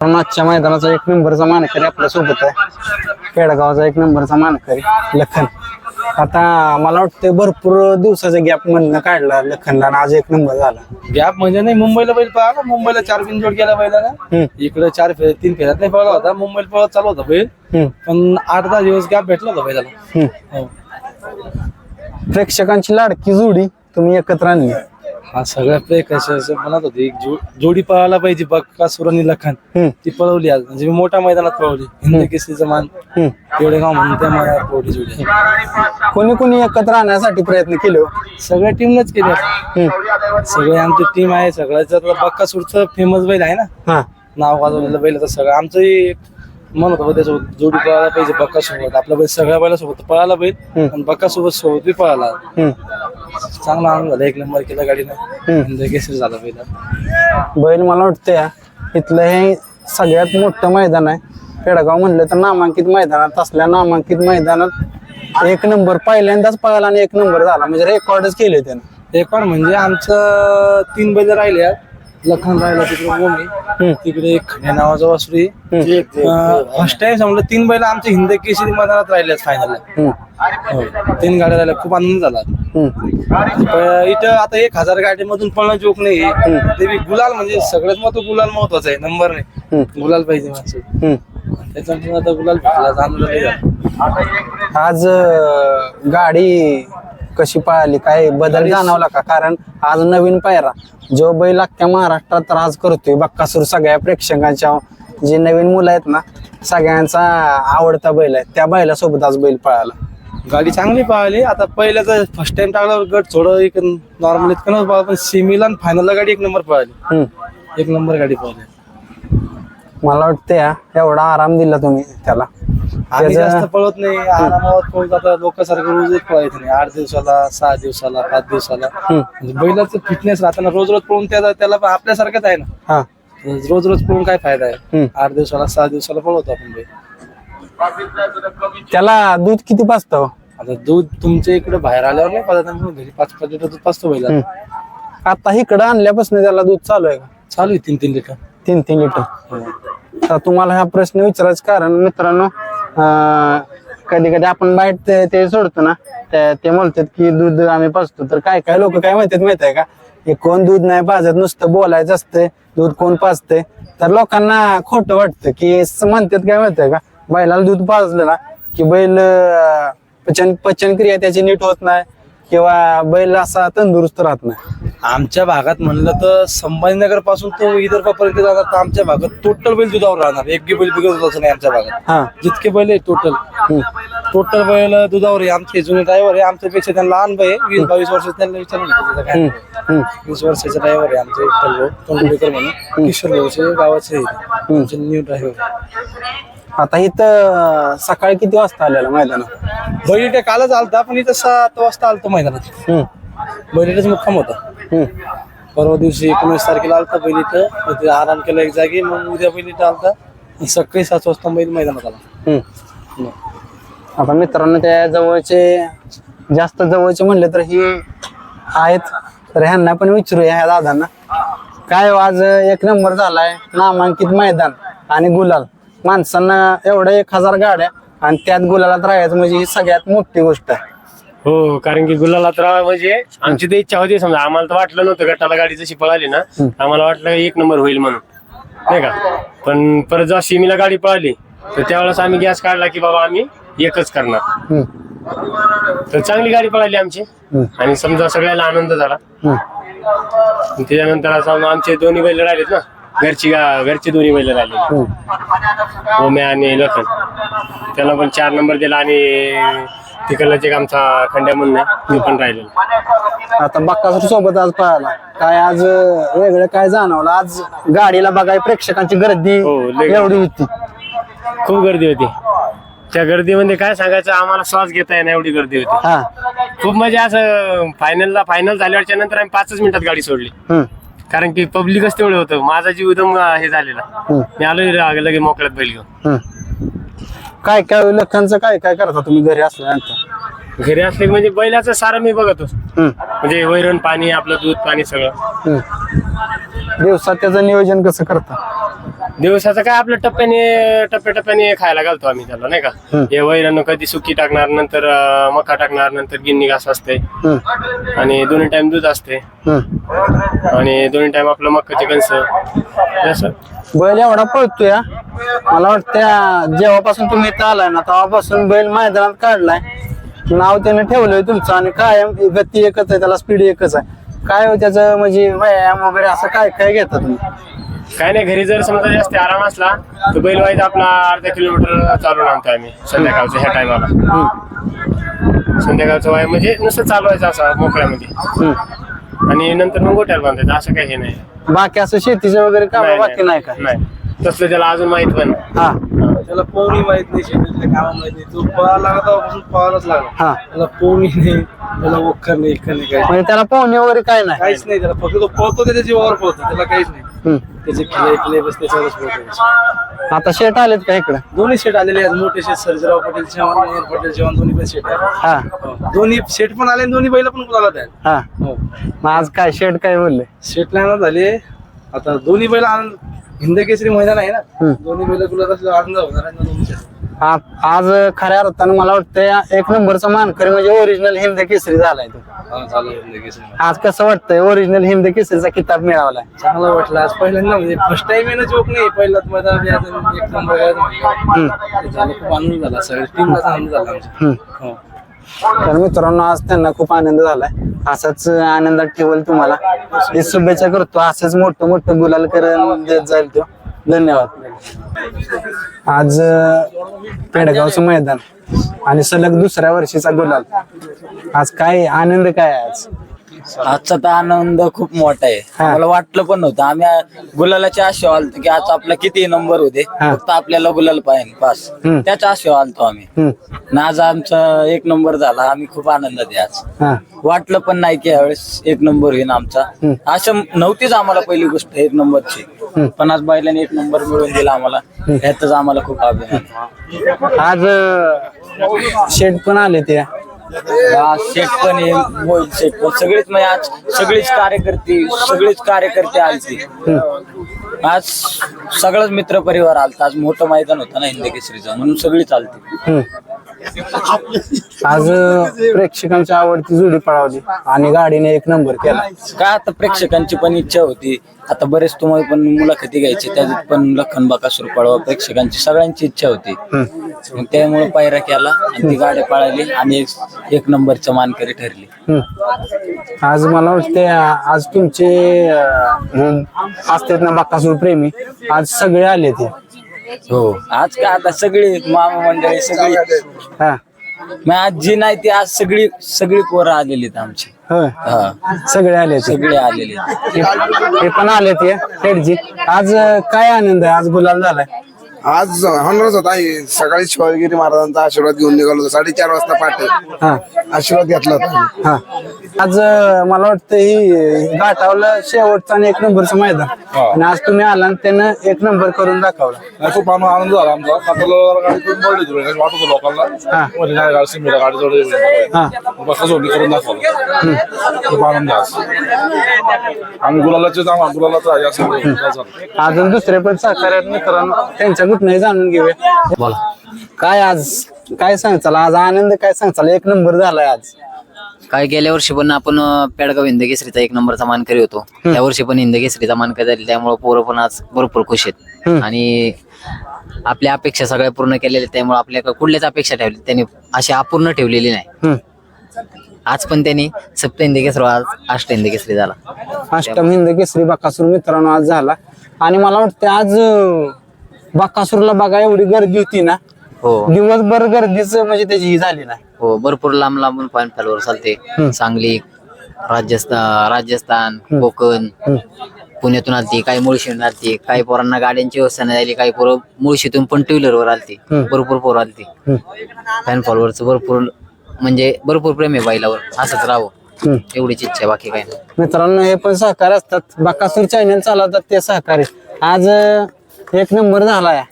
पण आजच्या मैदानाचा एक नंबरचा मानकरी आपल्यासोबत आहे. पेडगावचा एक नंबरचा मानकरी लखन. आता मला वाटतं भरपूर दिवसाचा गॅप मधनं काढला लखनला आणि आज एक नंबर झाला. गॅप म्हणजे नाही मुंबईला बैल पळाला. मुंबईला चार बिनजोड गेला बैलाला इकडे चार फेर तीन फेऱ्यात नाही पळला होता. मुंबईला पळत चालू होता बैल. हम्म, पण आठ दहा दिवस गॅप भेटला होता बैलाला. हम्म. हो. प्रेक्षकांची लाडकी जोडी तुम्ही एकत्र आणली. हा सगळ्या कशा म्हणत होते एक जो- जोडी पळायला पाहिजे बक्का सुरानी लखन. हम्म, ती पळवली आज. म्हणजे मी मोठ्या मैदानात पळवली. हिंदी केसरीचं मान. हम्म. गाव म्हणून त्या मैदानात पळवली जोडी. कोणी कोणी एकत्र आणण्यासाठी प्रयत्न केले हो? सगळ्या टीमनंच केली. हम्म, सगळे आमची टीम आहे सगळ्याचं बक्का सुरचं फेमस बैल आहे ना. हा. नाव गाजवलेलं बैल तर सगळं आमचंही म्हणत होतं जोडी पळायला पाहिजे बक्का सोबत आपला बैल सगळ्या बैलासोबत पळाला बैल हम्म. आणि बक्का सोबत सोबत बी पळाला. चांगला आनंद झाला एक नंबर केला गाडीनं. केसरी झाला पहिला बैल मला वाटतं इथलं हे सगळ्यात मोठं मैदान आहे. पेडगाव म्हणलं तर नामांकित मैदानात असल्या नामांकित मैदानात एक नंबर पहिल्यांदाच पळाला आणि एक नंबर झाला. म्हणजे रेकॉर्डच केले त्यानं. एक पण म्हणजे आमचं तीन बैल राहिले. लखन राहिला तिकडे हम्म. तिकडे एक खंड्या नावाचा वासुरी. फर्स्ट टाइम समजलं तीन बैल आमच्या हिंद केसरी मैदानात राहिले फायनल हम्म, तीन गाड्या राहिल्या खूप आनंद झाला. इथं आता एक हजार गाडीमधून पळणं जोक नाही ते बी गुलाल म्हणजे सगळ्यात महत्त्व गुलाल महत्वाचं आहे नंबर नाही. गुलाल पाहिजे माणसं. त्याच्यामुळे आता गुलाल भेटला. आज गाडी कशी पळाली काय बदल जाणवला का? कारण आज नवीन पायरा जो बैल अख्ख्या महाराष्ट्रात राज करतोय बक्कासूर सगळ्या प्रेक्षकांच्या जे नवीन मुलं आहेत ना सगळ्यांचा आवडता बैल आहे. त्या बैलासोबत आज बैल पळाला. गाडी चांगली पळाली. आता पहिल्याच फर्स्ट टाइम टाकल्यावर गट थोडं एक नॉर्मल इतकं पण सेमीला आणि फायनलला गाडी एक नंबर पळाली. हम्म. एक नंबर गाडी पळाली. मला वाटतं या एवढा आराम दिला तुम्ही त्याला. आम्ही त्याचं- जास्त पळत नाही. आरामात पळत आता लोकांसारखं रोजच पळायचं नाही. आठ दिवसाला सहा दिवसाला पाच दिवसाला. हम्म. म्हणजे बैलाचं फिटनेस राहताना रोज रोज पळून त्याला त्याला पण आपल्यासारखंच आहे ना. हा. रोज रोज पळून काय फायदा आहे. आठ दिवसाला सहा दिवसाला पळवतो आपण बैल. त्याला दूध किती पाचतं हो? आता दूध तुमच्या इकडे बाहेर आल्यावर नाही पाहत आम्ही घरी पाच पाच लिटर दूध पाचतो बैला. आता इकडं आणल्यापासून त्याला दूध चालू आहे का? चालू आहे तीन तीन लिटर. तीन तीन लिटर. तर तुम्हाला हा प्रश्न विचारायचं कारण मित्रांनो कधी कधी आपण बाहेर ते ते सोडतो ना ते- ते म्हणतात की दूध आम्ही पाजतो. तर काय काय लोक काय म्हणतात माहीत आहे का? हे कोण दूध नाही पाजत नुसतं बोलायचं असतंय दूध कोण पाजतंय? तर लोकांना खोटं वाटतं की म्हणतात काय माहीत आहे का? बैलाला दूध पाजलं ना की बैल पचन पचनक्रिया त्याची नीट होत नाही किंवा बैल असा तंदुरुस्त राहत नाही. आमच्या भागात म्हणलं तर संभाजीनगरपासून तो विदर्भापर्यंत जाणार तर आमच्या भागात टोटल बैल दुधावर राहणार. एक बी बैल बिघडत असं नाही आमच्या भागात. हा. जितके बैल आहे टोटल टोटल बैल दुधावर आहे. आमचे जुने ड्रायव्हर आहे. आमच्यापेक्षा त्यांना लहान बैल आहे. वीस बावीस वर्ष त्यांना विचारून काय. वीस वर्षाचा ड्रायव्हर आहे आमचे विठ्ठल भाऊ म्हणून. किशोर भाऊचे गावाचे. आमचे न्यू ड्रायव्हर आता इथं सकाळी किती वाजता आलेला मैदानात? बैलिटे कालच आलता पण इथं सात वाजता आलतो मैदानात. बैलिटेच मुक्काम होता. परवा दिवशी एकोणीस तारखेला आलता बैलिट तिथे आराम केला एक जागी. मग उद्या बैलिट आलता. आणि सकाळी सात वाजता बैल मैदानात आला. हम्म. आता मित्रांनो त्या जवळचे जास्त जवळचे म्हणले तर ही आहेत. तर ह्यांना पण विचारूया ह्या दादांना. काय हो, आज एक नंबर झालाय. नामांकित मैदान आणि गुलाल. माणसांना एवढ्या एक हजार गाड्या आणि त्यात गुलालात राहायचं म्हणजे ही सगळ्यात मोठी गोष्ट आहे. हो कारण की गुलाला तर म्हणजे आमची तर इच्छा होती समजा आम्हाला तर वाटलं नव्हतं गटाला गाडी जशी पळाली ना आम्हाला वाटलं एक नंबर होईल म्हणून. नाही का? पण परत जेव्हा सिमीला गाडी पळाली तर त्यावेळेस आम्ही गॅस काढला की बाबा आम्ही एकच करणार. तर चांगली गाडी पळाली आमची. आणि समजा सगळ्याला आनंद झाला. त्याच्यानंतर असं आमचे दोन्ही बैल राहिलेत ना घरची घरची दोन्ही बैल राहिले. ओम्या आणि लखन त्याला पण चार नंबर दिला आणि तिकडलाच एक आमचा खंड्या म्हणून आहे तो पण राहिलेला. आता बक्कासूर सोबत आज पळाला काय आज अं, वेगळं काय जाणवलं? आज गाडीला बघाय प्रेक्षकांची गर्दी हो, लय एवढी होती. खूप गर्दी होती. त्या गर्दीमध्ये काय सांगायचं आम्हाला श्वास घेता येणार एवढी गर्दी होती. हा. खूप म्हणजे असं फायनलला फायनल झाल्याच्यानंतर आम्ही पाचच मिनिटात गाडी सोडली. हम्म, कारण की पब्लिकच तेवढं होतं. माझा जीव एकदम अं, हे झालेला. हम्म, मी आलो लगे मोकळ्यात बैल घेऊन. हम्म. काय काय लखनचं काय काय करता तुम्ही घरी असल्यानंतर? घरी असले की म्हणजे बैलाचं सारं मी बघतो हम्म, म्हणजे वैरण पाणी आपलं दूध पाणी सगळं. हम्म. दिवसात त्याचं नियोजन कसं करता? दिवसाचं काय आपलं टप्प्याने टप्प्याटप्प्याने खायला घालतो आम्ही त्याला नाही का? हम्म. हे वैरानं कधी सुकी टाकणार नंतर अं, मका टाकणार नंतर गिन्नी घास असते. हम्म, आणि दोन्ही टाइम दूध असते. हम्म. आणि दोन्ही टाइम आपलं मक्काचे कणस. असं बैल एवढा पळतोय हा. मला वाटतं जेव्हापासून तुम्ही इथं आलाय ना तेव्हापासून बैल मैदानात काढलाय. नाव त्याने ठेवलंय तुमचं आणि कायम गती एकच आहे त्याला स्पीड एकच आहे. काय हो त्याचं म्हणजे व्यायाम वगैरे असं काय काय घेता तुम्ही? काय नाही घरी जर समजा जास्त आराम असला तर बैल व्हायचा आपला अर्धा किलोमीटर चालून आणतो आम्ही संध्याकाळचं ह्या टायमाला संध्याकाळचं वाय म्हणजे नुसतं चालवायचं असं मोकळ्यामध्ये. आणि नंतर मग गोट्याला बांधायचं असं काही हे नाही. बाकी असं शेतीचं वगैरे काम बाकी नाही का? नाही. तसलं त्याला अजून माहीत पण हा. त्याला पोहणी माहीत नाही शेतीतले काम माहीत नाही. तो पळा लागला तेव्हापासून पळायलाच लागला. हा. त्याला पोहणी नाही त्याला वखर नाही इखर नाही काही म्हणजे त्याला पोहणे वगैरे काय नाही? काहीच नाही त्याला फक्त तो पळतो त्याच्या जीवावर पळतो त्याला काहीच नाही. हम्म. त्याचे खिले खिले बस त्याच्यावरच पळतो आता शेट आलेत का इकडं? दोन्ही शेट आलेले आहेत मोठे शेट सर्जराव पटेल चव्हाण मनोहर पटेल चव्हाण दोन्ही पण शेट आहेत. हा. हो. दोन्ही शेट पण आले आणि दोन्ही बैल पण गुलाला आहेत हा. हो. मग आज काय शेट काय बोलले? शेट लाईन झाले आता दोन्ही बैल आनंद हिंद केसरी मैदान आहे ना. दोन्ही बैल गुलाल असल्यावर आनंद होणार आहे ना आ- आज खऱ्या अर्थानं मला वाटतं एक नंबरचा मानकरी म्हणजे ओरिजिनल हिंद केसरी झालाय तो. हा, झालं हिंद केसरी आज कसं वाटतंय ओरिजिनल हिंद केसरीचा किताब मिळालाय. चांगलं वाटलं. आज पहिल्यांदा म्हणजे फर्स्ट टाइम येणं जोक नाही पहिलाच मैदान यायचं, एक नंबर यायचं म्हणलं. ते झालं खूप आनंद झाला. सगळ्या टीमलाच आनंद झाला आमच्या हम्म. हो. तर मित्रांनो आज त्यांना खूप आनंद झालाय. असाच आनंदात ठेवल तुम्हाला. हे शुभेच्छा करतो. असंच मोठं मोठं गुलाल करून देत जाईल तो. धन्यवाद. आज पेडगावचं मैदान आणि सलग दुसऱ्या वर्षीचा गुलाल. आज काय आनंद काय आहे आज? आजचा तर आनंद खूप मोठा आहे हा. मला वाटलं पण नव्हतं आम्ही गुलालाच्या आशेवर आलतो की आज आपला किती नंबर होते हा. फक्त आपल्याला गुलाल पाहिजे पास हम्म. त्याच्या आलतो आम्ही हम्म. आणि आज आमचा एक नंबर झाला आम्ही खूप आनंदात आहे आज हा वाटलं पण नाही की यावेळेस एक नंबर होईल आमचा. असं नव्हतीच आम्हाला पहिली गोष्ट एक नंबरची. पण आज बैलाने एक नंबर मिळवून दिला आम्हाला ह्यातच आम्हाला खूप अभिमान आहे. आज शेठ पण आले ते शेट पण आहे मोहित शेट पण. सगळेच म्हणजे आज सगळीच कार्यकर्ते सगळेच कार्यकर्ते आलते आज सगळाच मित्र परिवार आलता. आज मोठं मैदान होतं ना हिंद केसरीचं म्हणून सगळी चालते. आज प्रेक्षकांची आवडती जोडी पळावली आणि गाडीने एक नंबर केला. काय आता प्रेक्षकांची पण इच्छा होती. आता बरेच तुम्हाला पण मुलाखती घ्यायची त्याच्यात पण लखन बाकासूर पळवा प्रेक्षकांची सगळ्यांची इच्छा होती. मग त्यामुळे पायरा केला आणि ती गाडी पळाली आणि एक- एक नंबरचं मानकरी ठरली. हम्म. आज मला वाटते आज तुमचे अं, असतात ना बाकासूर प्रेमी आज सगळे आले ते. हो. आज काय आता सगळी मामा मंडळी सगळी हा. मग आज जी नाही ती आज सगळी सगळी पोरं आलेली आहेत आमची. होय. हा. सगळे आले सगळे आलेले आहेत. हे- पण आले ते हेडजी आज अं, काय आनंद आहे? आज गुलाल झालाय. आज होणारच होता. हे सकाळी शिवाजीगिरी महाराजांचा आशीर्वाद घेऊन निघालो होतो. साडेचार वाजता पहाटे हा. आशीर्वाद घेतला होता. हा. आज मला वाटतं ही घाटावलं शेवटचा आणि एक नंबरचं मैदान. आणि आज तुम्ही आला आणि त्यानं एक नंबर करून दाखवला. नाही, खूप आनंद आनंद झाला आमचा. कातरला गाडी करून पडली तुला काही वाटत होतं लोकांना. म्हणजे नाही गाडी सिमीला गाडी जोडली बस जोडली करून दाखवलं. खूप आनंद आहे आज. आम्ही गुलालाचे जाऊ गुलालाचं आहे असं काय झालं? अजून दुसरे पण सहकार्य आहेत मित्रांनो त्यांच्या कुठनंही जाणून घेऊया. बोला. काय आज? काय सांगचाल आज आनंद काय सांगचाल एक नंबर झालाय आज. काय गेल्या वर्षी पण आपण अं, पेडगाव हिंद केसरीचा एक नंबरचा मानकरी होतो. त्या वर्षी पण हिंद केसरीचा मानकरी झाली त्यामुळे पोरं पण आज भरपूर खुश आहेत. हम्म. आणि आपल्या अपेक्षा सगळ्या पूर्ण केलेल्या आहेत. त्यामुळे आपल्या कुठल्याच अपेक्षा ठेवली त्यांनी अशी अपूर्ण ठेवलेली नाही. हम्म. आज पण त्यांनी सप्त हिंद केसरी आज अष्ट हिंद केसरी झाला. अष्टम हिंद केसरी बाकासूर मित्रांनो आज झाला. आणि मला वाटतं आज अं, बाकासूरला बघा एवढी गर्दी होती ना हो. दिवसभर गर्दीच म्हणजे त्याची ही झाली नाही. हो भरपूर लांब लांबून पान फॅलवर चालते. सांगली राजस्थान राजस्थान कोकण पुण्यातून आलती काही मुळशीतून आलती काही पोरांना गाड्यांची व्यवस्था नाही झाली काही पोरं मुळशीतून पण टू व्हीलरवर आलती भरपूर पोरं आलती. फॅन फॉलोअरचं भरपूर म्हणजे भरपूर प्रेम आहे बैलावर असंच राहावं. हम्म. एवढीच इच्छा आहे बाकी काही नाही. मित्रांनो हे पण सहकारी असतात. बाकासूर चॅनल चालवतात ते सहकारी आज अं, एक नंबर झालाय.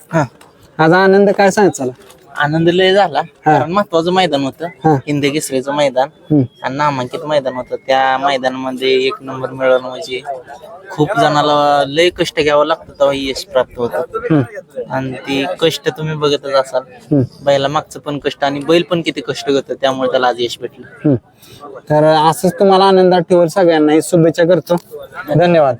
आज आनंद काय सांगायचा आनंद लय झाला. कारण महत्वाचं मैदान. होतं. हिंदी केसरीचं मैदान. आणि नामांकित मैदान होतं. त्या मैदानामध्ये एक नंबर मिळवणं म्हणजे खूप जणाला लय कष्ट घ्यावं लागतं तेव्हा यश प्राप्त होतं. आणि ती कष्ट तुम्ही बघतच असाल. बैला मागचं पण कष्ट आणि बैल पण किती कष्ट करतं त्यामुळे त्याला आज यश भेटलं. तर असंच तुम्हाला आनंदात ठेवून सगळ्यांना. शुभेच्छा करतो. धन्यवाद.